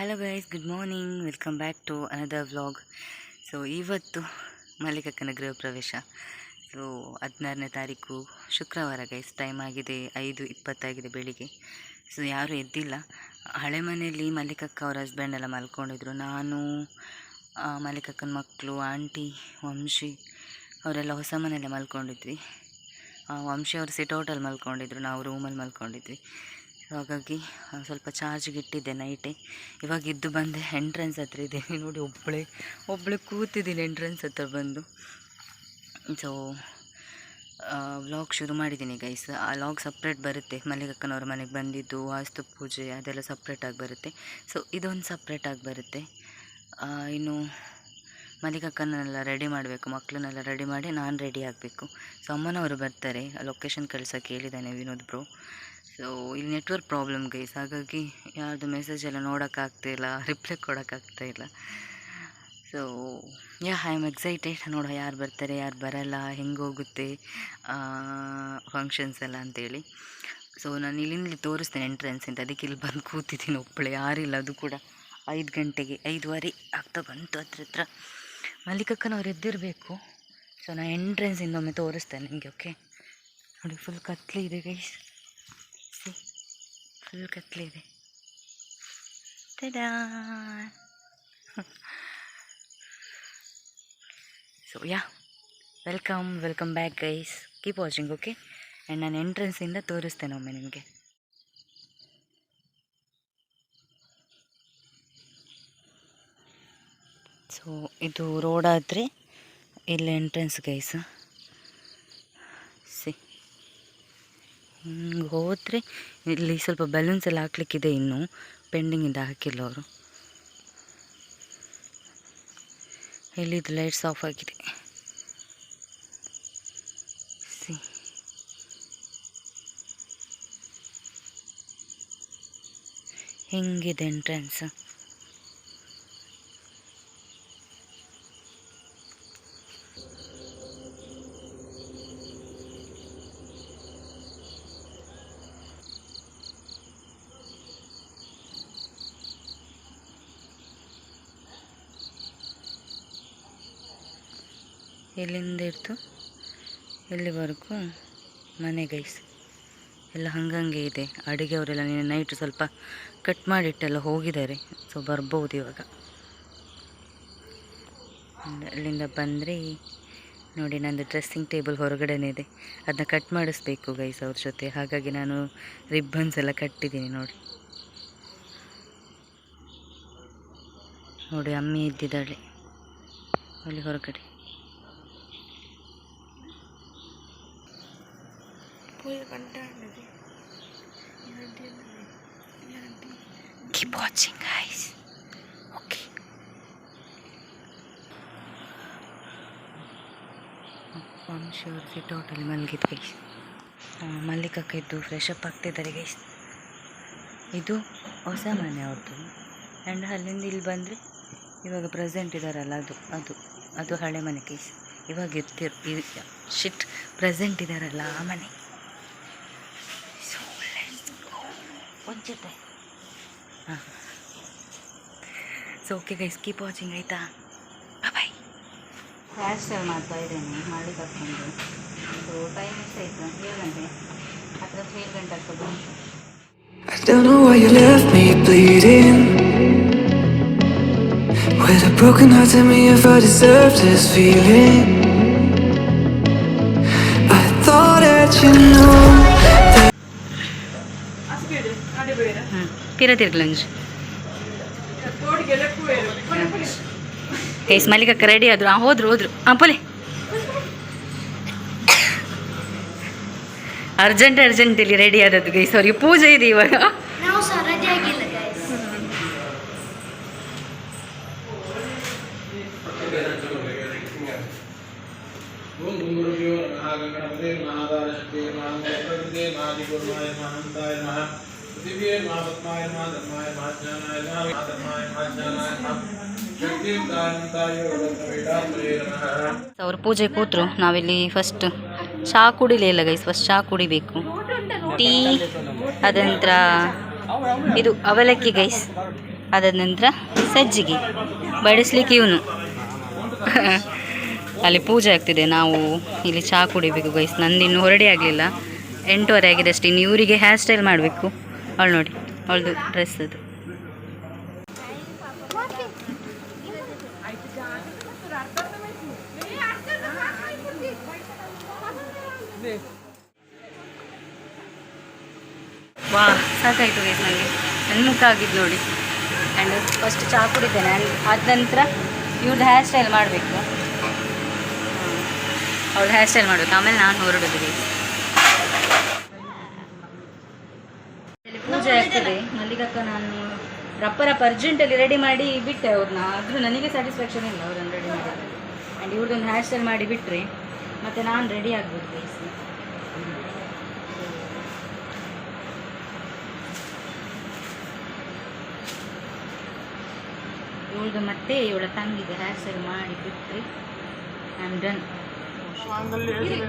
Hello guys good morning welcome back to another vlog so ಇವತ್ತು ಮಲ್ಲಿಕಕ್ಕನ ಗೃಹ ಪ್ರವೇಶ. ಸೊ ಹದಿನಾರನೇ ತಾರೀಕು ಶುಕ್ರವಾರ ಗೈಸ್ ಟೈಮ್ ಆಗಿದೆ ಐದು ಇಪ್ಪತ್ತಾಗಿದೆ ಬೆಳಿಗ್ಗೆ. ಸೊ ಯಾರೂ ಎದ್ದಿಲ್ಲ. ಹಳೆ ಮನೆಯಲ್ಲಿ ಮಲ್ಲಿಕಕ್ಕ ಅವ್ರ ಹಸ್ಬೆಂಡ್ ಎಲ್ಲ ಮಲ್ಕೊಂಡಿದ್ರು. ನಾನು ಮಲ್ಲಿಕಕ್ಕನ ಮಕ್ಕಳು ಆಂಟಿ, ವಂಶಿ ಅವರೆಲ್ಲ ಹೊಸ ಮನೆಯಲ್ಲೇ ಮಲ್ಕೊಂಡಿದ್ವಿ. ವಂಶಿ ಅವರು ಸಿಟೌಟಲ್ಲಿ ಮಲ್ಕೊಂಡಿದ್ರು. ನಾವು ರೂಮಲ್ಲಿ ಮಲ್ಕೊಂಡಿದ್ವಿ. ಹಾಗಾಗಿ ಸ್ವಲ್ಪ ಚಾರ್ಜ್ಗೆ ಇಟ್ಟಿದ್ದೆ ನೈಟೇ ಇವಾಗ ಇದ್ದು ಬಂದೆ ಎಂಟ್ರೆನ್ಸ್ ಹತ್ರ ಇದ್ದೀನಿ. ನೋಡಿ ಒಬ್ಬಳೇ ಒಬ್ಬಳೇ ಕೂತಿದ್ದೀನಿ ಎಂಟ್ರೆನ್ಸ್ ಹತ್ರ ಬಂದು. ಸೊ ವ್ಲಾಗ್ ಶುರು ಮಾಡಿದ್ದೀನಿ ಗೈಸ್ ಆ ಲಾಗ್ ಸಪ್ರೇಟ್ ಬರುತ್ತೆ. ಮಲ್ಲಿಗಕ್ಕನವ್ರ ಮನೆಗೆ ಬಂದಿದ್ದು, ವಾಸ್ತು ಪೂಜೆ, ಅದೆಲ್ಲ ಸಪ್ರೇಟಾಗಿ ಬರುತ್ತೆ. ಸೊ ಇದೊಂದು ಸಪ್ರೇಟಾಗಿ ಬರುತ್ತೆ. ಇನ್ನು ಮಲ್ಲಿಕಕ್ಕನ್ನೆಲ್ಲ ರೆಡಿ ಮಾಡಬೇಕು ಮಕ್ಕಳನ್ನೆಲ್ಲ ರೆಡಿ ಮಾಡಿ ನಾನು ರೆಡಿ ಆಗಬೇಕು. ಸೊ ಅಮ್ಮನವರು ಬರ್ತಾರೆ ಲೊಕೇಶನ್ ಕಳ್ಸೋಕ್ಕೆ ಹೇಳಿದ್ದಾನೆ ವಿನೋದ್ ಬ್ರೋ ಸೊ ಇಲ್ಲಿ ನೆಟ್ವರ್ಕ್ ಪ್ರಾಬ್ಲಮ್ ಗೈಸ್ ಹಾಗಾಗಿ ಯಾರ್ದು ಮೆಸೇಜ್ ಎಲ್ಲ ನೋಡೋಕ್ಕಾಗ್ತಾಯಿಲ್ಲ ರಿಪ್ಲೈ ಕೊಡೋಕ್ಕಾಗ್ತಾ ಇಲ್ಲ. So yeah I am excited ನೋಡೋ ಯಾರು ಬರ್ತಾರೆ, ಯಾರು ಬರಲ್ಲ, ಹೆಂಗೆ ಹೋಗುತ್ತೆ ಫಂಕ್ಷನ್ಸ್ ಎಲ್ಲ ಅಂತೇಳಿ. ಸೊ ನಾನು ಇಲ್ಲಿಂದಲೇ ತೋರಿಸ್ತೇನೆ ಎಂಟ್ರೆನ್ಸ್ ಅಂತ ಅದಕ್ಕೆ ಇಲ್ಲಿ ಬಂದು ಕೂತಿದ್ದೀನಿ ಒಬ್ಬಳೆ ಯಾರಿಲ್ಲ ಅದು ಕೂಡ. ಐದು ಗಂಟೆಗೆ, ಐದುವರೆ ಆಗ್ತಾ ಬಂತು ಹತ್ರ. ಹತ್ರ ಮಲ್ಲಿಕಕ್ಕನವ್ರು ಎದ್ದಿರಬೇಕು. ಸೊ ನಾನು ಎಂಟ್ರೆನ್ಸಿಂದ ಒಮ್ಮೆ ತೋರಿಸ್ತೇನೆ ನಿಮಗೆ ಓಕೆ ನೋಡಿ ಫುಲ್ ಕತ್ಲೆ ಇದೆ ಗೈಸ್ ಫುಲ್ ಕತ್ಲಿದೆ. ತಡಾ. So yeah welcome welcome back guys keep watching okay and ನಾನು ಎಂಟ್ರೆನ್ಸಿಂದ ತೋರಿಸ್ತೇನೆ ಒಮ್ಮೆ ನಿಮಗೆ. ಸೊ ಇದು ರೋಡಾದರೆ ಇಲ್ಲಿ ಎಂಟ್ರೆನ್ಸ್ ಗೈಸ್ ಸಿ ಹಿಂಗೆ ಹೋದರೆ ಇಲ್ಲಿ ಸ್ವಲ್ಪ ಬಲೂನ್ಸ್ ಎಲ್ಲ ಹಾಕ್ಲಿಕ್ಕಿದೆ ಇನ್ನೂ. ಪೆಂಡಿಂಗಿಂದ ಹಾಕಿಲ್ಲ ಅವರು. ಇಲ್ಲಿದು ಲೈಟ್ಸ್ ಆಫ್ ಆಗಿದೆ. ಸಿ ಹಿಂಗಿದೆ ಎಂಟ್ರೆನ್ಸ್ ಎಲ್ಲಿಂದ ಇಡ್ತು ಎಲ್ಲಿವರೆಗೂ? ಮನೆ ಗೈಸ್ ಎಲ್ಲ ಹಂಗಂಗೆ ಇದೆ. ಅಡುಗೆ ಅವರೆಲ್ಲ ನೀನು ನೈಟ್ ಸ್ವಲ್ಪ ಕಟ್ ಮಾಡಿಟ್ಟೆಲ್ಲ ಹೋಗಿದ್ದಾರೆ. ಸೊ ಬರ್ಬೋದು ಇವಾಗ. ಅಲ್ಲ- ಅಲ್ಲಿಂದ ಬಂದರೆ. ನೋಡಿ, ನಂದು ಡ್ರೆಸ್ಸಿಂಗ್ ಟೇಬಲ್ ಹೊರಗಡೆನೇ ಇದೆ. ಅದನ್ನ ಕಟ್ ಮಾಡಿಸ್ಬೇಕು ಗೈಸ್ ಅವ್ರ ಜೊತೆ. ಹಾಗಾಗಿ ನಾನು ರಿಬ್ಬನ್ಸ್ ಎಲ್ಲ ಕಟ್ಟಿದ್ದೀನಿ ನೋಡಿ. ನೋಡಿ, ಅಮ್ಮಿ ಇದ್ದಿದ್ದಾಳೆ. ಅಲ್ಲಿ ಹೊರಗಡೆ. Keep ವಾಚಿಂಗ್ ಐಸ್ ಓಕೆ ವಂಶಿ ಶೋರ್ ಸಿಟ್ ಟೋಟಲಿ ಮಲಗಿದ್ ಗೈಸ್ ಮಲ್ಲಿಕಕ್ಕೆ ಇದ್ದು ಫ್ರೆಶ್ ಅಪ್ ಆಗ್ತಿದ್ದಾರೆ ಗೈಸ್ ಇದು ಹೊಸ ಮನೆ ಅವ್ರದ್ದು. ಆ್ಯಂಡ್ ಅಲ್ಲಿಂದ ಇಲ್ಲಿ ಬಂದರೆ ಇವಾಗ ಪ್ರೆಸೆಂಟ್ ಇದ್ದಾರಲ್ಲ ಅದು ಅದು ಅದು ಹಳೆ ಮನೆ ಕೇಸ್ ಇವಾಗ ಇರ್ತಿರ್ ಶಿಟ್ ಪ್ರೆಸೆಂಟ್ ಇದ್ದಾರಲ್ಲ ಆ ಮನೆ. ಒಂದು ಜೊತೆ ಹಾಂ so okay guys keep watching ಆಯಿತಾ ಬಾಯ್ ಹೇರ್ ಸ್ಟೈಲ್ ಮಾಡ್ತಾ ಇದ್ದೇನೆ ಮಾಡಿ ಕರ್ಕೊಂಡು ಸೊ ಟೈಮ್ ಎಷ್ಟಾಯ್ತು ಏಳು ಗಂಟೆ ಹತ್ರ ಏಳು ಗಂಟೆ ಆಗ್ತದೆ ಬಂತು I don't know why you left me bleeding. With a broken heart, tell me if I deserve this feeling. I thought that you know ಹ್ಞೂ ತೀರ ತಿರ್ಗ್ಲಂಜ್ ಏಸ್ ಮಲ್ಲಿಕಕ್ಕ ರೆಡಿ ಆದ್ರು ಹಾಂ ಹೋದ್ರು ಹೋದ್ರು ಹಾಂ ಪೋಲೆ ಅರ್ಜೆಂಟ್ ಅರ್ಜೆಂಟ್ ಇಲ್ಲಿ ರೆಡಿ ಆದದ್ದು ಗೈ ಸಾರಿ ಪೂಜೆ ಇದೆ ಇವಾಗ ನಾವು ಸಹ ರೆಡಿ ಆಗಿಲ್ಲ ಗೈಸ್ ಓಂ ಗುರುಭ್ಯೋ ನಮಃ ಗಣಪತಿ ಮಹಾದಾರ ಶಕ್ತಿ ಮಹಾಂತೇ ಮಾದಿಗುರುಮಾಯ ಮಹಂತಾಯ ನಮಃ ಅವ್ರ ಪೂಜೆ ಕೂತ್ರು. ನಾವಿಲ್ಲಿ ಫಸ್ಟ್ ಚಹಾ ಕುಡಿಲಿಲ್ಲ ಗೈಸ್ ಫಸ್ಟ್ ಚಹಾ ಕುಡಿಬೇಕು. ಟೀ ಅದಂತರ ಇದು ಅವಲಕ್ಕಿ ಗೈಸ್ ಅದಾದ ನಂತರ ಸಜ್ಜಿಗೆ. ಬಡಿಸ್ಲಿಕ್ಕೆ ಇವನು. ಅಲ್ಲಿ ಪೂಜೆ ಆಗ್ತಿದೆ. ನಾವು ಇಲ್ಲಿ ಚಾ ಕುಡಿಬೇಕು ಗೈಸ್ ನಂದು ಇನ್ನೂ ಹೊರಡೆ ಆಗಲಿಲ್ಲ. ಎಂಟೂವರೆ ಆಗಿದೆ ಅಷ್ಟೇ. ಇನ್ನು ಇವರಿಗೆ ಹೇರ್ ಸ್ಟೈಲ್ ಮಾಡಬೇಕು. ಅವಳು ನೋಡಿ, ಅವಳದು ಡ್ರೆಸ್ ಅದು. ವಾ, ಸಾಕಾಯಿತು ಗೈಸ್ ನನಗೆ ನನ್ನ ಮುಖ ಆಗಿದ್ದು ನೋಡಿ. ಆ್ಯಂಡ್ ಫಸ್ಟ್ ಚಹಾ ಕುಡಿದ್ದೇನೆ ಆ್ಯಂಡ್ ಆದ ನಂತರ ಇವ್ರದ್ದು ಹೇರ್ ಸ್ಟೈಲ್ ಮಾಡಬೇಕು. ಅವಳು ಹೇರ್ ಸ್ಟೈಲ್ ಮಾಡಬೇಕು. ಆಮೇಲೆ ನಾನು ಹೊರಡೋದು ಗೈಸ್ ಇಲ್ಲಿ ಪೂಜೆ ಆಗ್ತದೆ. ಮಲ್ಲಿಗಕ್ಕ ನಾನು ರಪ್ಪ ರಪ್ಪ ಅರ್ಜೆಂಟಲ್ಲಿ ರೆಡಿ ಮಾಡಿ ಬಿಟ್ಟೆ ಅವ್ರನ್ನ. ಆದರೂ ನನಗೆ ಸ್ಯಾಟಿಸ್ಫ್ಯಾಕ್ಷನ್ ಇಲ್ಲ ಅವ್ರನ್ನ ರೆಡಿ ಮಾಡಿ ಆ್ಯಂಡ್ ಇವ್ರದ್ದೊಂದು ಹೇರ್ ಸ್ಟೈಲ್ ಮಾಡಿ ಬಿಟ್ಟರೆ ಮತ್ತು ನಾನು ರೆಡಿ ಆಗ್ಬೋದು ಪ್ಲೀಸ್ ಇವಳದು ಮತ್ತೆ ಇವಳ ತಂಗಿಗೆ ಹ್ಯಾರ್ ಸ್ಟೈಲ್ ಮಾಡಿ ಬಿಟ್ಟರೆ ಐ ಆಮ್ ಡನ್ ಮಾಂಗಲ್ಯೇ ಶಿವೆ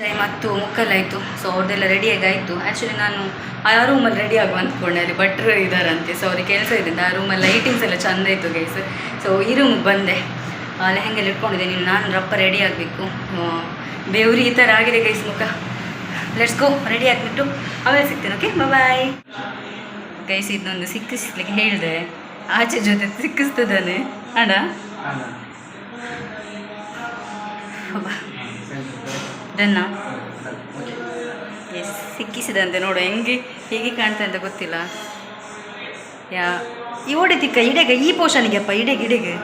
ಟೈಮ್ ಹತ್ತು ಮುಕ್ಕಲಾಯಿತು ಸೊ ಅವ್ರದ್ದೆಲ್ಲ ರೆಡಿಯಾಗಿ ಆಯಿತು. ಆ್ಯಕ್ಚುಲಿ ನಾನು ಆ ರೂಮಲ್ಲಿ ರೆಡಿ ಆಗುವ ಅಂದ್ಕೊಂಡೆ ಅಲ್ಲಿ ಭಟ್ರು ಇದ್ದಾರಂತೆ ಸೊ ಅವ್ರಿಗೆ ಕೆಲಸ ಇದ್ದಿದ್ದು ಆ ರೂಮಲ್ಲಿ ಲೈಟಿಂಗ್ಸ್ ಎಲ್ಲ ಚೆಂದ ಇತ್ತು ಗೈಸ್ ಸೊ ಈ ರೂಮಿಗೆ ಬಂದೆ. ಅಲ್ಲಿ ಹೆಂಗೆಲ್ಲ ಇಟ್ಕೊಂಡಿದ್ದೆ. ನೀನು ನಾನು ರಪ್ಪ ರೆಡಿ ಆಗಬೇಕು. ಬೇವ್ರಿ ಈ ಥರ ಆಗಿದೆ ಗೈಸ್ ಮುಖ. ಲೆಟ್ಸ್ ಗೋ ರೆಡಿ ಆಗಿಬಿಟ್ಟು ಆಮೇಲೆ ಸಿಗ್ತೇನೆ ಓಕೆ ಬಾಯ್ ಗೈಸ್ ಇದನ್ನೊಂದು ಸಿಕ್ಕಿಸ್ಲಿಕ್ಕೆ ಹೇಳಿದೆ. ಆಚೆ ಜೊತೆ ಸಿಕ್ಕಿಸ್ತದಾನೆ. ಅಣ್ಣ? ಡನ್ನಾ ಎಸ್ ಸಿಕ್ಕಿಸಿದಂತೆ ನೋಡು ಹೆಂಗೆ ಹೇಗೆ ಕಾಣ್ತಾ ಅಂತ ಗೊತ್ತಿಲ್ಲ. ಯಾ ಈ ತಿಕ್ಕ ಇಡೆಗೆ ಈ ಪೋಷನಿಗೆ ಅಪ್ಪ ಇಡೆಗೆ ಇಡೆಗೆ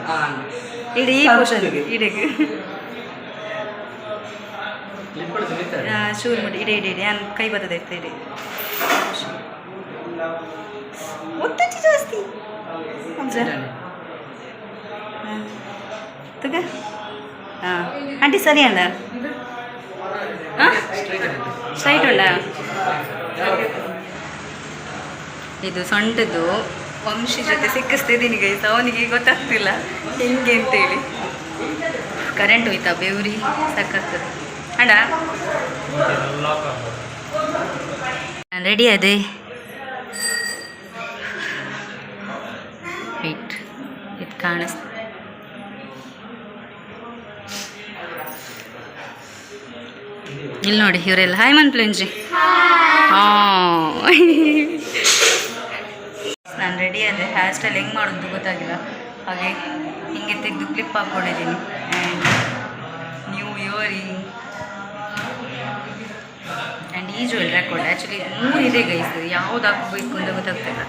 ಇಡೆ ಈ ಪೋಷನ್ಗೆ ಇಡೆಗೆ ಶೂರ್ ಮಾಡಿ ಇಡೆ ಇಡೆ ಇಡೆ ನಾನು ಕೈ ಬರ್ತದೆ ಇರ್ತಾ ಇಡೆ ಒತ್ತಚ್ಚಿ ಜಾಸ್ತಿ. ಹಾಂ. ಆಂಟಿ ಸರಿ ಹಾಂ ಸ್ಟ್ರೈಟ್ ಉಂಡ ಇದು ಸೊಂಟದ್ದು ವಂಶಿ ಜೊತೆ ಸಿಕ್ಕಿಸ್ತಿದ್ದೀನಿ ಗೈಸ್ ಅವನಿಗೆ ಗೊತ್ತಾಗ್ತಿಲ್ಲ. ಹೆಂಗೆ ಅಂತೇಳಿ. ಕರೆಂಟ್ ಹೋಯ್ತಾ ಬೇವ್ರಿ? ಸಾಕಾಗ್ತದೆ ಅಣ್ಣ? ನಾನು ರೆಡಿ ಅದೇ ವೈಟ್ ಇದು ಕಾಣಿಸ್ತು ಇಲ್ಲಿ ನೋಡಿ ಇವರೆಲ್ಲ. ಹಾಯ್ ಮನ್ಪ್ಲಂಜಿ. ನಾನು ರೆಡಿ ಆದೆ. ಹೇರ್ ಸ್ಟೈಲ್ ಹೆಂಗೆ ಮಾಡೋದು ಗೊತ್ತಾಗಿಲ್ಲ. ಹಾಗೆ ಹಿಂಗೆ ತೆಗೆದು ಕ್ಲಿಪ್ ಹಾಕ್ಕೊಂಡಿದ್ದೀನಿ. ಆ್ಯಂಡ್ ನ್ಯೂ ಇಯರಿಂಗ್ ಆ್ಯಂಡ್ ಈ ಜ್ಯುವೆಲ್ ಹಾಕ್ಕೊಂಡೆ. ಆ್ಯಕ್ಚುಲಿ ಮೂರು ಇದೆ ಗೈಸ್ ಯಾವ್ದು ಹಾಕಬೇಕು ಅಂತ ಗೊತ್ತಾಗ್ತಿಲ್ಲ.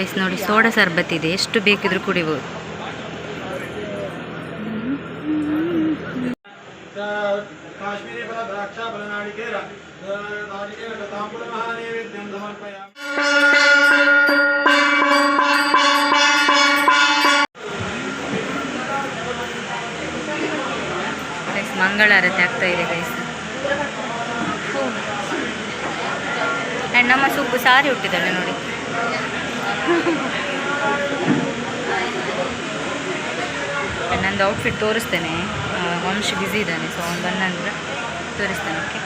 ಗೈಸ್ ನೋಡಿ, ಸೋಡಾ ಸರ್ಬತ್ ಇದೆ. ಎಷ್ಟು ಬೇಕಿದ್ರು ಕುಡಿಬೋದು. ಮಂಗಳಾರತಿ ಆಗ್ತಾ ಇದೆ ಗೈಸ್ ಆ್ಯಂಡ್ ನಮ್ಮ ಸುಬ್ಬು ಸಾರಿ ಹುಟ್ಟಿದ್ದಾಳೆ ನೋಡಿ. ನಂದು ಔಟ್ಫಿಟ್ ತೋರಿಸ್ತೇನೆ. ವಂಶ ಬ್ಯುಸಿ ಇದ್ದಾನೆ ಸೊ ಅವ್ನು ಬಂದ ಅಂದ್ರೆ ತೋರಿಸ್ತೇನೆ ಓಕೆ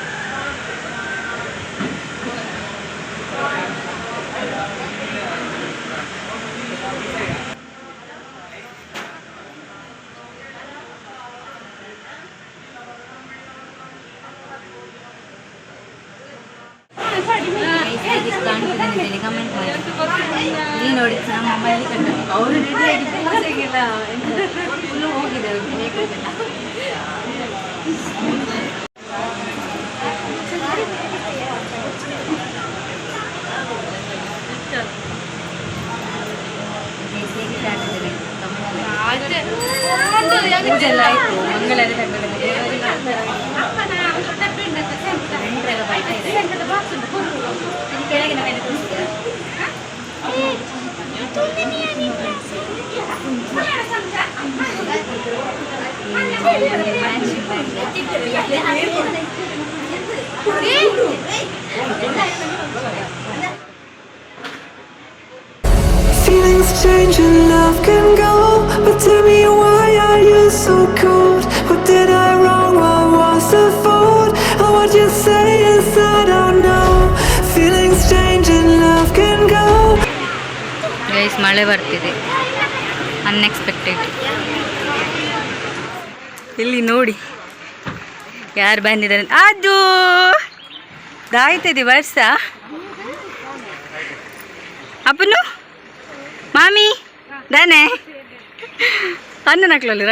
ಕಮೆಂಟ್ ಮಾಡಿ ಇಲ್ಲಿ ನೋಡಿ ನಮ್ಮ ಕಂಡು ಅವರು ರೆಡಿ ಆಗಿ ಫುಲ್ಲು ಹೋಗಿದೆ ಅವ್ರಿಗೆ? ಪೂಜೆ ಎಲ್ಲ ಆಯ್ತು ಇದ್ದಾರೆ. ಇದು ಕೆಳಗಿನ ಮೇಲೆ? Feelings change and love can go. But tell me why are you so cold? Guys ಮಳೆ ಬರ್ತಿದೆ. ಅನ್ಎಕ್ಸ್ಪೆಕ್ಟೆಡ್ ಇಲ್ಲಿ ನೋಡಿ. ಯಾರು ಬಂದಿದ್ದಾರೆ? ಅದು ದಾಯ್ತದೆ ವರ್ಷ. ಅಪ್ಪನು? ಮಾಮಿ? ದಾನೆ ಅನ್ನ ನಕ್ಲಲ್ಲಿ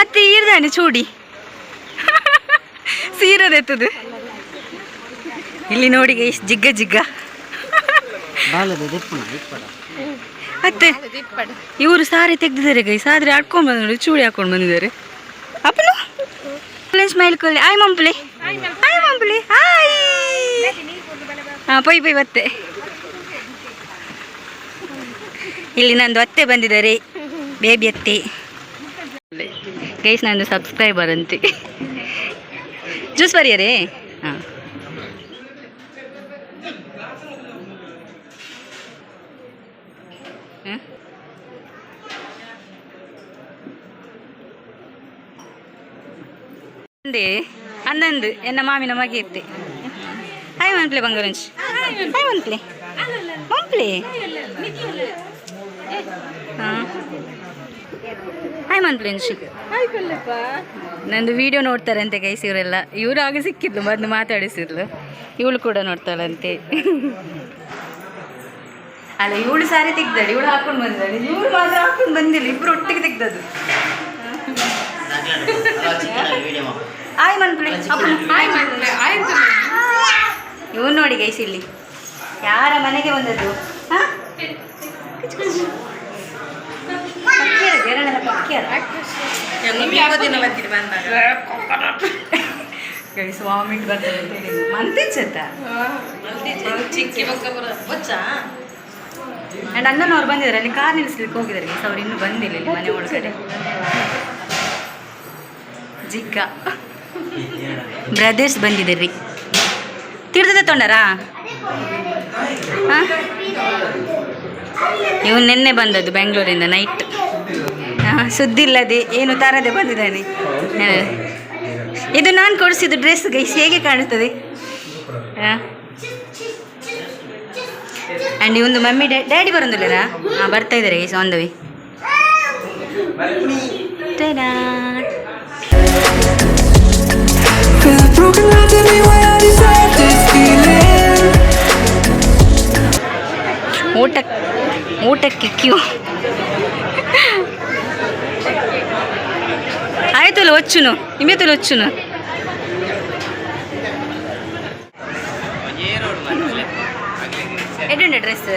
ಅತ್ತೆ ಈರ್ದಾನೆ ಚೂಡಿ. ಸೀರದೆತ್ತದು ಇಲ್ಲಿ ನೋಡಿ ಜಿಗ್ಗ ಜಿಗ್ಗ. ಅತ್ತೆ ಇವರು ಸಾರಿ ತೆಗ್ದಿದ್ದಾರೆ ಗೈಸ್ ಆದ್ರೆ ಆಡ್ಕೊಂಡು ಬಂದ ನೋಡಿ ಚೂಡಿ ಹಾಕೊಂಡು ಬಂದಿದ್ದಾರೆ. ಅಪ್ಪನು ಸ್ಮೈಲ್ ಕೊಲ್ಲಿ ಆಯ್ ಮಂಪ್ಲಿ. ಆಯ್ ಮಂಪ್ಲಿ. ಆಯ್ ಹಾಂ ಪೈ ಪೈ ಬತ್ತೆ ಇಲ್ಲಿ ನಂದು ಅತ್ತೆ ಬಂದಿದ್ದಾರೆ. ಬೇಬಿ ಅತ್ತೆ ಗೈಸ್ ನಂದು ಸಬ್ಸ್ಕ್ರೈಬರ್ ಅಂತೆ. ಜ್ಯೂಸ್ ಬರೆಯರೇ? ಹಾಂ. ಅಂದೆ ಅಂದಂದು ಎನ್ನ ಮಾಮಿನ ಮಗಿ ಇತ್ತೆ. ಹಾಯ್ ಮಂಪ್ಲೆ ಬಂಗಾರಂಚ್ ಹಾಯ್ ಮಂಪ್ಲೆ ಮಂಪ್ಲೆ ಹಾಯ್ ಮನ್ಪ್ಲೆಂಚ್ ನಂದು ವಿಡಿಯೋ ನೋಡ್ತಾರಂತೆ ಗೈಸ್ ಇವರೆಲ್ಲ. ಇವರು ಆಗ ಸಿಕ್ಕಿದ್ಲು, ಬಂದು ಮಾತಾಡಿಸಿದ್ಲು. ಇವಳು ಕೂಡ ನೋಡ್ತಾಳಂತೆ. ಅಲ್ಲ, ಇವಳು ಸಾರಿ ತೆಗ್ದಾಳೆ ಇವಳು ಹಾಕೊಂಡು ಬಂದಾಳೆ ಇವಳು ಮಾತ್ರ ಹಾಕೊಂಡು ಬಂದಿಲ್ಲ, ಇಬ್ರು ಒಟ್ಟಿಗೆ ತೆಗ್ದದ್ದು. ಆಯ್ ಮನ್ ಇವ್ನು ನೋಡಿ ಗೈಸ್ ಇಲ್ಲಿ. ಯಾರ ಮನೆಗೆ ಬಂದದ್ದು. ಗೈಸ್ ವಾಮಿಟ್ ಬರ್ತದೆ ಅಂತ ಹೇಳಿ. ಮಂತಿಚ್ಚತ್ತ ಆ್ಯಂಡ್ ಅಣ್ಣನವ್ರು ಬಂದಿದ್ದಾರೆ. ಅಲ್ಲಿ ಕಾರ್ ನಿಲ್ಲಿಸ್ಲಿಕ್ಕೆ ಹೋಗಿದ್ದಾರೆ ಗೈಸ್ ಅವ್ರು ಇನ್ನೂ ಬಂದಿಲ್ಲ ಇಲ್ಲಿ ಮನೆ ಒಳಗಡೆ. ಜಿಗ್ಗ. ಬ್ರದರ್ಸ್ ಬಂದಿದ್ದೀರಿ. ತಿಳಿದ ತೊಂಡರಾ? ಹಾಂ? ಇವನು ನಿನ್ನೆ ಬಂದದ್ದು ಬೆಂಗಳೂರಿಂದ ನೈಟ್ ಸುದ್ದಿ ಇಲ್ಲದೆ ಏನು ತರದೆ ಬಂದಿದ್ದಾನೆ. ಇದು ನಾನು ಕೊಡಿಸಿದ್ದು ಡ್ರೆಸ್ ಗೈಸ್ ಹೇಗೆ ಕಾಣುತ್ತದೆ? ಆ್ಯಂಡ್ ಇವೊಂದು ಮಮ್ಮಿ ಡ್ಯಾ ಡ್ಯಾಡಿ ಬರೋದಿಲ್ಲರಾ ಹಾಂ ಬರ್ತಾ ಇದ್ದಾರೆ ಗೈಸ್ ಆನ್ ದ ವೇ ಊಟಕ್ಕೆ ಊಟಕ್ಕೆ ಕ್ಯೂ. ಆಯ್ತಲ್ಲ ಒಚ್ಚುನು. ನಿಮ್ಮೆತ್ತಲ್ಲ ಒಚ್ಚುನು? ಎಡಂಡ ಡ್ರೆಸ್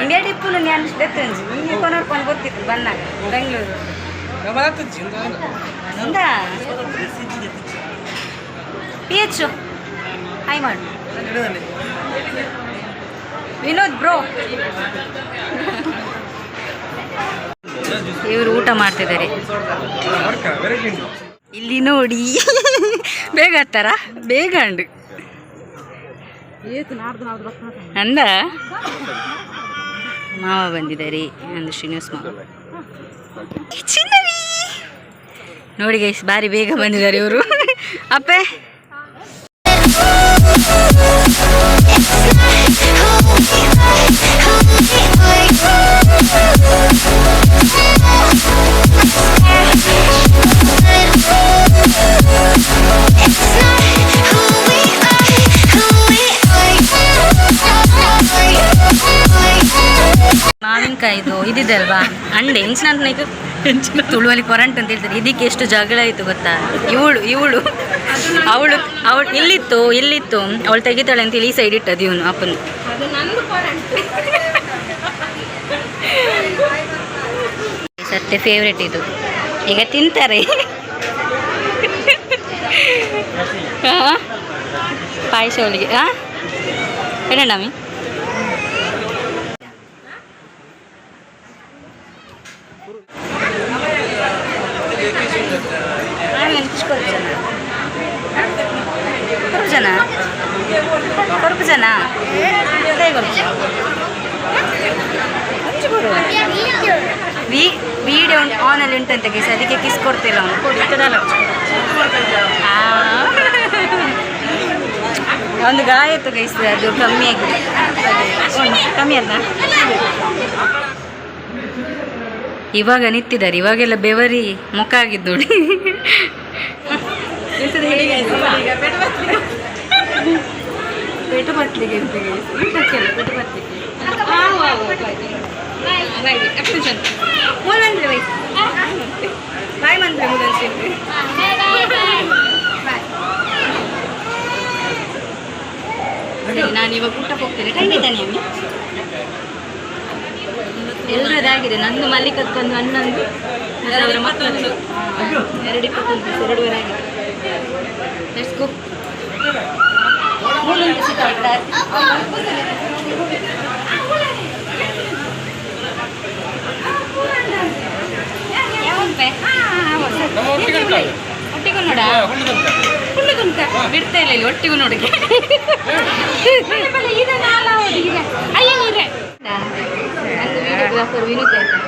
ಇಂಡಿಯಾಡಿ ಪುಲ್ ನಾನು ಬೆತ್ತಂಜಿ? ಹಿಂಗೆ ಕೊನರ್ಕೊಂಡು ಬರ್ತಿತ್ತು ಬನ್ನ ಬೆಂಗಳೂರು. ಇಂದ ಪಿ ಎಚ್ ಹಾಯ್ ಮಾಡು ವಿನೋದ್ ಬ್ರೋ. ಇವರು ಊಟ ಮಾಡ್ತಿದ್ದಾರೆ. ಇಲ್ಲಿ ನೋಡಿ. ಬೇಗ ಹತ್ತಾರ? ಬೇಗ ಅಂಡು. ಅಂದ? ಮಾವ ಬಂದಿದ್ದಾರೆ. ನಂದು ಶ್ರೀನಿವಾಸ್ ಮಾವ. ನೋಡಿ ಗೈಸ್ ಬಾರಿ ಬೇಗ ಬಂದಿದ್ದಾರೆ ಇವರು. ಅಪ್ಪೆ. ಇದಿದೆ ಅಲ್ವಾ? ಅಂಡ್ ಹೆಂಚಿನ ತುಳುವಲ್ಲಿ ಕೊರಂಟ್ ಅಂತ ಹೇಳ್ತಾರೆ. ಇದಕ್ಕೆ ಎಷ್ಟು ಜಗಳ ಆಯಿತು ಗೊತ್ತಾ? ಇವಳು ಇವಳು, ಅವಳು ಅವಳು ಇಲ್ಲಿತ್ತು ಇಲ್ಲಿತ್ತು. ಅವಳು ತೆಗಿತಾಳೆ ಅಂತೇಳಿ ಈ ಸೈಡ್ ಇಟ್ಟದ ಇವನು, ಅಪ್ಪನ. ಸತ್ಯ ಫೇವ್ರೆಟ್ ಇದು. ಈಗ ತಿಂತಾರೆ? ಪಾಯಸ ಅವಳಿಗೆ ಹಾಂ ನಮಿ ಕರುಪು ಜನ ಕರುಪು ಜನ ವಿ ವಿಡಿಯೋ ಉಂಟಂತೆ ಗೈಸ್ ಅದಕ್ಕೆ ಕಿಸ್ ಕೊಡ್ತಿಲ್ಲ ಅವನು ಒಂದು ಗಾಯ ಇತ್ತು ಗೈಸ್ ಅದು ಕಮ್ಮಿ ಆಗಿದೆ ಕಮ್ಮಿ ಅಲ್ಲ ಇವಾಗ ನಿಂತಿದ್ದಾರೆ ಇವಾಗೆಲ್ಲ ಬೆವರಿ ಮುಖ ಆಗಿದ್ದು ನೋಡಿ? ಪೆಟ್ಟು. ಊಟಕ್ಕೆಲ್ಲ ಪೆಟ್ಟು ಬಾಯ್. ಮಂತ್ರ. ಸರಿ ನಾನು ಇವಾಗ ಊಟಕ್ಕೆ ಹೋಗ್ತೇನೆ ಟೈಮ್ ಎಲ್ಲರದಾಗಿದೆ ನಂದು ಮಲ್ಲಿಕಕ್ಕೊಂದು ಹನ್ನೊಂದು ಅವರ ಎರಡು ಇಪ್ಪತ್ತೊಂದು ಎರಡೂವರೆ ಆಗಿದೆ ಲೆಟ್ಸ್ ಗೋ? ಹೊಸ- ಒಟ್ಟಿಗೂ ನೋಡ? ಹುಳ್ಳುಗುಂಟ ಬಿಡ್ತಾ ಇಲ್ಲ ಇಲ್ಲಿ ಒಟ್ಟಿಗೂ ನೋಡಿಗೆ. ವಿಡಿಯೋಗ್ರಾಫರ್ ವಿನೂತ್ ಆಯ್ತಾ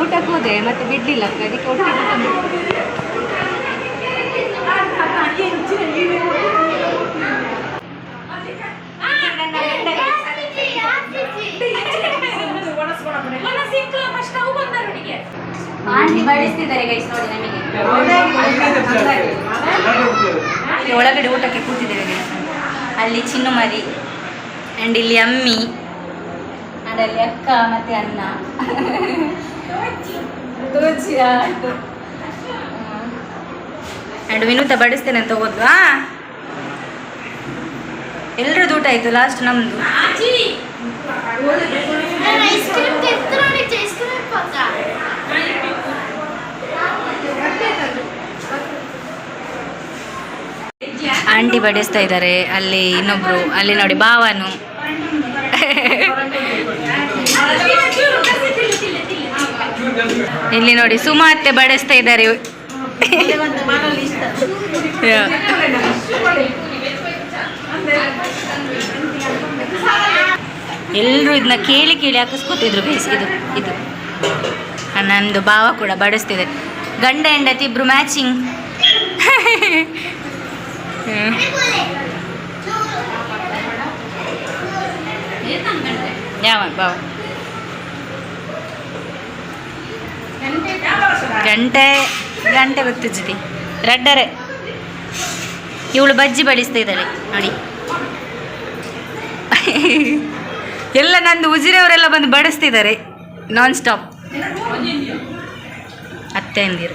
ಊಟಕ್ಕೆ ಹೋದೆ ಮತ್ತೆ ಬಿಡ್ಲಿಲ್ಲ ಅದಕ್ಕೆ ಒಟ್ಟಿಗೆ ಆಂಟಿ ಬಡಿಸ್ತಿದ್ದಾರೆ ಗೈಸ್ ನೋಡಿ ನಮಗೆ. ಇಲ್ಲಿ ಒಳಗಡೆ ಊಟಕ್ಕೆ ಕೂತಿದ್ದೇವೆ. ಅಲ್ಲಿ ಚಿನ್ನು ಮರಿ ಆ್ಯಂಡ್ ಇಲ್ಲಿ ಅಮ್ಮಿ. ಅದರಲ್ಲಿ ಅಕ್ಕ ಮತ್ತೆ ಅನ್ನ ಅಂಡ್ ವಿನೂತ ಬಡಿಸ್ತೇನೆ ಅಂತ ಹೋದ್ವಾ ಎಲ್ರದ್ದು ಊಟ ಆಯ್ತು ಲಾಸ್ಟ್ ನಮ್ದು ಐಸ್ ಕ್ರೀಮ್ ತೆಗ್ದ್ರೆ ಐಸ್ ಕ್ರೀಮ್ ಪಕ್ಕ ಬಡಿಸ್ತಾ ಇದ್ದಾರೆ. ಅಲ್ಲಿ ಇನ್ನೊಬ್ರು, ಅಲ್ಲಿ ನೋಡಿ ಭಾವನು. ಇಲ್ಲಿ ನೋಡಿ ಸುಮಾತೆ ಬಡಿಸ್ತಾ ಇದ್ದಾರೆ. ಎಲ್ಲರೂ ಇದನ್ನ ಕೇಳಿ ಕೇಳಿ ಹಾಕಿಸ್ಕೊತಿದ್ರು ಬೇಸ್ ಇದು ಇದು. ನಂದು ಭಾವ ಕೂಡ ಬಡಿಸ್ತಿದೆ. ಗಂಡ ಹೆಂಡತಿ ಇಬ್ರು ಮ್ಯಾಚಿಂಗ್ ಯಾವ ಗಂಟೆ ಗಂಟೆ ಗೊತ್ತಿಜ್ಜಿತಿ ರಡ್ಡರೆ. ಇವಳು ಬಜ್ಜಿ ಬಡಿಸ್ತಾ ಇದ್ದಾಳೆ. ನೋಡಿ. ಎಲ್ಲ ನಂದು ಉಜಿರೆಯವರೆಲ್ಲ ಬಂದು ಬಡಿಸ್ತಿದ್ದಾರೆ. ನಾನ್ ಸ್ಟಾಪ್ ಅತ್ತೆ ಅಂದಿರು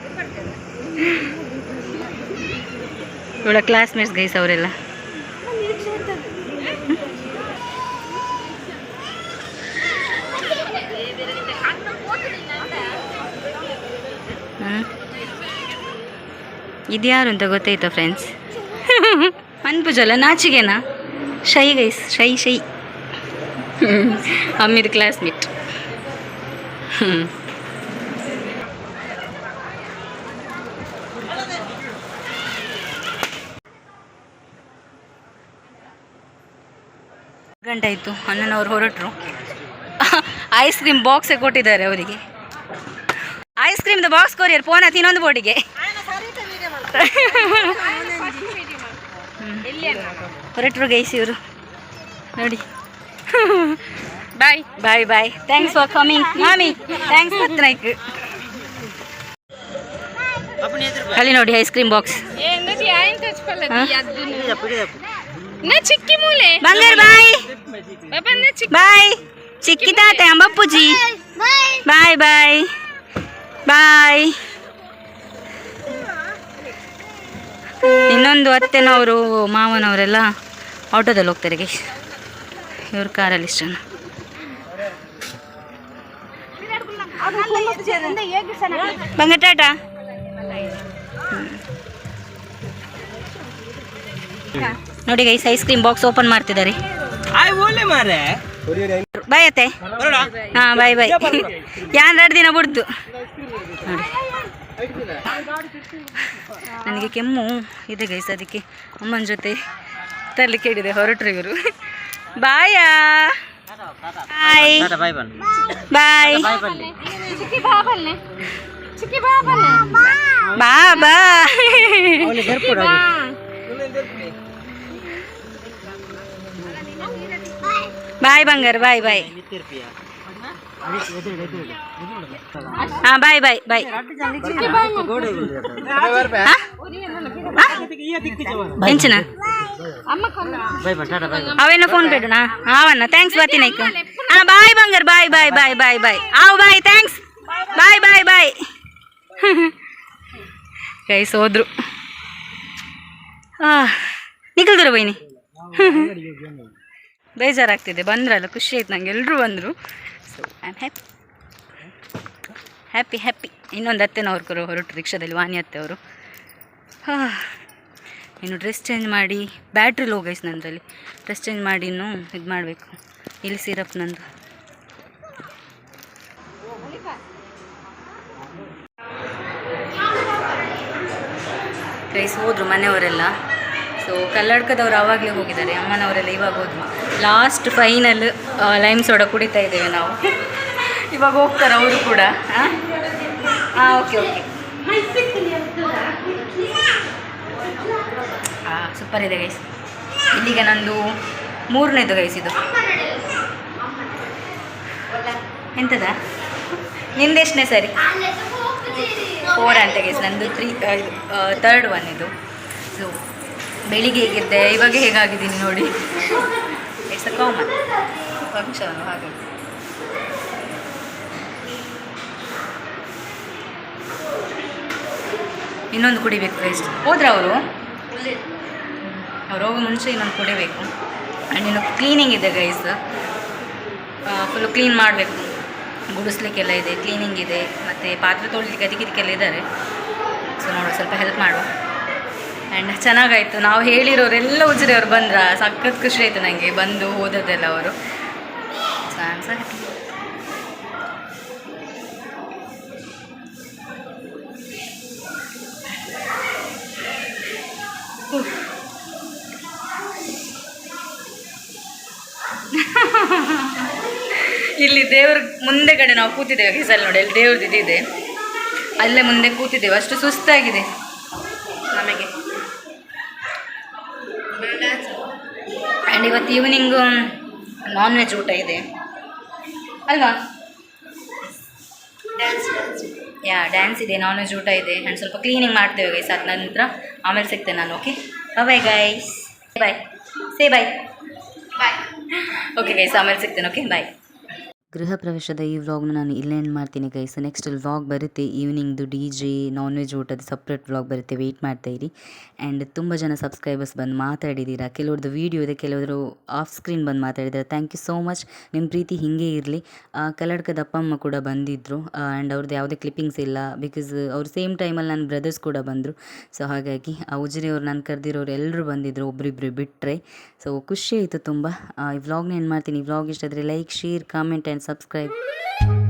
ಇವಳ ಕ್ಲಾಸ್ಮೇಟ್ಸ್ ಗೈಸ್ ಅವರೆಲ್ಲ. ಇದ್ಯಾರು ಅಂತ ಗೊತ್ತಾಯ್ತಾ ಫ್ರೆಂಡ್ಸ್ ಮನ್ಪುಜಲ್ಲ ನಾಚಿಗೆನಾ ಶೈ ಗೈಸ್ ಶೈ ಶೈ. ಅಮ್ಮಿದ ಕ್ಲಾಸ್ಮೇಟ್ ಹ್ಞೂ ಆಯಿತು ಅಣ್ಣನವ್ರು ಹೊರಟರು. ಐಸ್ ಕ್ರೀಮ್ ಬಾಕ್ಸೇ ಕೊಟ್ಟಿದ್ದಾರೆ ಅವರಿಗೆ. ಐಸ್ ಕ್ರೀಮ್ದು ಬಾಕ್ಸ್ ಕೊರಿಯರ್ ಫೋನ್ ಆಯ್ತು ಇನ್ನೊಂದು ಬೋರ್ಡಿಗೆ. ಹೊರಟರು ಗೈಸಿ ಇವರು. ನೋಡಿ. Bye bye bye thanks for coming Mami thanks Patnaik ಅಲ್ಲಿ ನೋಡಿ ಐಸ್ ಕ್ರೀಮ್ ಬಾಕ್ಸ್ ಬಂಗಾರ ಬಾಯ್. ಬಾಯ್. ಚಿಕ್ಕಿ ತಾತೆ ಅಂಬಪ್ಪುಜಿ. ಬಾಯ್ ಬಾಯ್. ಬಾಯ್. ಇನ್ನೊಂದು ಅತ್ತೆನವರು ಮಾವನವರೆಲ್ಲ ಆಟೋದಲ್ಲಿ ಹೋಗ್ತಾರೆ ಗೈಸ್. ಇವ್ರ ಕಾರಲ್ಲಿ ಇಷ್ಟ ಬಂಗ ಟಾಟಾ? ನೋಡಿ guys ice cream box open ಮಾಡ್ತಿದ್ದಾರೆ. ಬಾಯ್ ಅತ್ತೆ. ಹಾ ಬಾಯ್ ಬಾಯ್ ಯಾನ್ ಎರಡು ದಿನ ಬಿಡ್ತು. ನೋಡಿ ನನಗೆ ಕೆಮ್ಮು ಇದೆ ಗೈಸ್ ಅದಕ್ಕೆ ಅಮ್ಮನ ಜೊತೆ ತಲೆ ಹೇಳಿದೆ ಹೊರಟ್ರು ಇವರು. ಬಾಯಾ ಬಾಯ್ ಬಾಯ್ ಬಾ ಬಾ ಬಾಯ್ ಬಂಗಾರ ಬಾಯ್ ಬಾಯ್ ಹಾ ಬಾಯ್ ಬಾಯ್ ಬಾಯ್ ಎಂಚಿನ ಅವೇನೋ ಫೋನ್ ಪೇಡುನಾ ಅವನ್ನ ಥ್ಯಾಂಕ್ಸ್ ಬರ್ತೀನಿ ಹಾ ಬಾಯ್ ಬಂಗಾರ ಬಾಯ್ ಬಾಯ್ ಬಾಯ್ ಬಾಯ್ ಬಾಯ್ ಆವ್ bye thanks bye bye bye guys ಹೋದ್ರು ನಿಖಲ್ದರ ಬೈನಿ ಬೇಜಾರಾಗ್ತಿದೆ. ಬಂದ್ರಲ್ಲ, ಖುಷಿ ಆಯ್ತು ನಂಗೆ. ಎಲ್ಲರೂ ಬಂದರು. So I am happy happy happy ಇನ್ನೊಂದು ಅತ್ತೆನವ್ರು ಕರು ಹೊರಟು ರಿಕ್ಷಾದಲ್ಲಿ ವಾಣಿ ಅತ್ತೆ ಅವರು ಹಾಂ, ಇನ್ನು ಡ್ರೆಸ್ ಚೇಂಜ್ ಮಾಡಿ ಬ್ಯಾಟ್ರಿ ಲೋಗೈಸ್ ನಂದರಲ್ಲಿ. ಡ್ರೆಸ್ ಚೇಂಜ್ ಮಾಡಿ ಇನ್ನೂ ಇದು ಮಾಡಬೇಕು. ಇಲ್ಲಿ ಸಿರಪ್ ನಂದು. ಕೈಸ್ ಹೋದರು ಮನೆಯವರೆಲ್ಲ. ಸೊ ಕಲ್ಲಡ್ಕದವ್ರು ಆವಾಗಲೇ ಹೋಗಿದ್ದಾರೆ ಅಮ್ಮನವರೆಲ್ಲ ಇವಾಗ ಹೋದ್ವಿ ಲಾಸ್ಟ್ ಫೈನಲ್ ಲೈಮ್ ಸೋಡ ಕುಡಿತಾ ಇದ್ದೇವೆ ನಾವು. ಇವಾಗ ಹೋಗ್ತಾರೆ ಅವರು ಕೂಡ. ಹಾಂ ಹಾಂ ಓಕೆ ಓಕೆ ಹಾಂ ಸೂಪರ್ ಇದೆ ಗೈಸ್ ಇಲ್ಲಿಗ ನಂದು ಮೂರನೇದು ಗೈಸ್ ಇದು. ಎಂತದ? ನಿಂದೆಷ್ಟನೇ ಸರಿ? ಫೋರ್ ಅಂತ ಗೈಸ್ ನಂದು ತ್ರೀ ತರ್ಡ್ ಒನ್ ಇದು. ಸೊ ಬೆಳಿಗ್ಗೆ ಹೇಗಿದ್ದೆ? ಇವಾಗ ಹೇಗಾಗಿದ್ದೀನಿ ನೋಡಿ. ಇಟ್ಸ್ ಅ ಕಾಮನ್ ಫಂಕ್ಷನ್ ಹಾಗೆ. ಇನ್ನೊಂದು ಕುಡಿಬೇಕು ಗೈಸ್ ಹೋದ್ರೆ ಅವರು? ಅವ್ರು ಹೋಗೋ ಮುಂಚೆ ಇನ್ನೊಂದು ಕುಡಿಬೇಕು. ಆ್ಯಂಡ್ ಇನ್ನು ಕ್ಲೀನಿಂಗ್ ಇದೆ ಗೈಸ್ ಫುಲ್ಲು ಕ್ಲೀನ್ ಮಾಡಬೇಕು. ಗುಡಿಸ್ಲಿಕ್ಕೆಲ್ಲ ಇದೆ ಕ್ಲೀನಿಂಗ್ ಇದೆ, ಮತ್ತು ಪಾತ್ರೆ ತೊಳಿಲಿಕ್ಕೆ, ಅದಕ್ಕೆ ಇದಕ್ಕೆಲ್ಲ ಇದ್ದಾರೆ. ಸೊ ನೋಡುವ ಸ್ವಲ್ಪ ಹೆಲ್ಪ್ ಮಾಡುವ. ಆ್ಯಂಡ್ ಚೆನ್ನಾಗಾಯಿತು. ನಾವು ಹೇಳಿರೋರೆಲ್ಲ ಉಜ್ರಿ ಅವ್ರು ಬಂದ್ರ, ಸಖತ್ ಖುಷಿ ಆಯಿತು ನನಗೆ ಬಂದು ಓದೋದೆಲ್ಲ ಅವರು. So I am so happy ಇಲ್ಲಿ ದೇವ್ರ ಮುಂದೆ ಕಡೆ ನಾವು ಕೂತಿದ್ದೇವೆ ಕಿಸಲ್ ನೋಡಿ, ಅಲ್ಲಿ ದೇವ್ರದ್ದು ಇದಿದೆ ಅಲ್ಲೇ ಮುಂದೆ ಕೂತಿದ್ದೇವೆ. ಅಷ್ಟು ಸುಸ್ತಾಗಿದೆ ನಮಗೆ ಆ್ಯಂಡ್ ಇವತ್ತು ಈವ್ನಿಂಗು ನಾನ್ ವೆಜ್ ಊಟ ಇದೆ. ಅಲ್ವಾ? ಯಾ ಡ್ಯಾನ್ಸ್ ಇದೆ ನಾನ್ ವೆಜ್ ಊಟ ಇದೆ. ಆ್ಯಂಡ್ ಸ್ವಲ್ಪ ಕ್ಲೀನಿಂಗ್ ಮಾಡ್ತೇವೆ ಗೈಸ್ ಅದ ನಂತರ ಆಮೇಲೆ ಸಿಗ್ತೇನೆ ನಾನು okay bye guys bye say bye bye okay guys ಆಮೇಲೆ ಸಿಗ್ತೇನೆ ಓಕೆ ಬಾಯ್ ಗೃಹ ಪ್ರವೇಶದ ಈ ವ್ಲಾಗ್ನ ನಾನು ಇಲ್ಲೇ ಎಂಡ್ ಮಾಡ್ತೀನಿ ಗೈಸ್ ನೆಕ್ಸ್ಟ್ ವ್ಲಾಗ್ ಬರುತ್ತೆ ಈವ್ನಿಂಗ್ದು ಡಿ ಜೆ ನಾನ್ ವೆಜ್ ಊಟದ ಸಪ್ರೇಟ್ ವ್ಲಾಗ್ ಬರುತ್ತೆ. ವೆಯ್ಟ್ ಮಾಡ್ತಾ ಇರಿ. ಆ್ಯಂಡ್ ತುಂಬ ಜನ ಸಬ್ಸ್ಕ್ರೈಬರ್ಸ್ ಬಂದು ಮಾತಾಡಿದ್ದೀರಾ ಕೆಲವ್ರದ್ದು ವೀಡಿಯೋ ಇದೆ, ಕೆಲವರು ಆಫ್ ಸ್ಕ್ರೀನ್ ಬಂದು ಮಾತಾಡಿದ್ದಾರೆ ಥ್ಯಾಂಕ್ ಯು ಸೋ ಮಚ್ ನಿಮ್ಮ ಪ್ರೀತಿ ಹೀಗೆ ಇರಲಿ. ಕಲ್ಲಡ್ಕದ ಅಪ್ಪ, ಅಮ್ಮ ಕೂಡ ಬಂದಿದ್ದರು ಆ್ಯಂಡ್ ಅವ್ರದ್ದು ಯಾವುದೇ ಕ್ಲಿಪ್ಪಿಂಗ್ಸ್ ಇಲ್ಲ. ಬಿಕಾಸ್ ಅವ್ರು ಸೇಮ್ ಟೈಮಲ್ಲಿ ನನ್ನ ಬ್ರದರ್ಸ್ ಕೂಡ ಬಂದರು. ಸೊ ಹಾಗಾಗಿ ಆ ಉಜಿರಿಯವ್ರು ನಾನು ಕರೆದಿರೋರು ಎಲ್ಲರೂ ಬಂದಿದ್ದರು ಒಬ್ರಿಬ್ರು ಬಿಟ್ಟರೆ ಸೊ ಖುಷಿ ಆಯಿತು ತುಂಬ. ಈ ವ್ಲಾಗ್ನ ಏನು ಮಾಡ್ತೀನಿ. ಈ vlog ಇಷ್ಟಾದರೆ like share comment and and subscribe.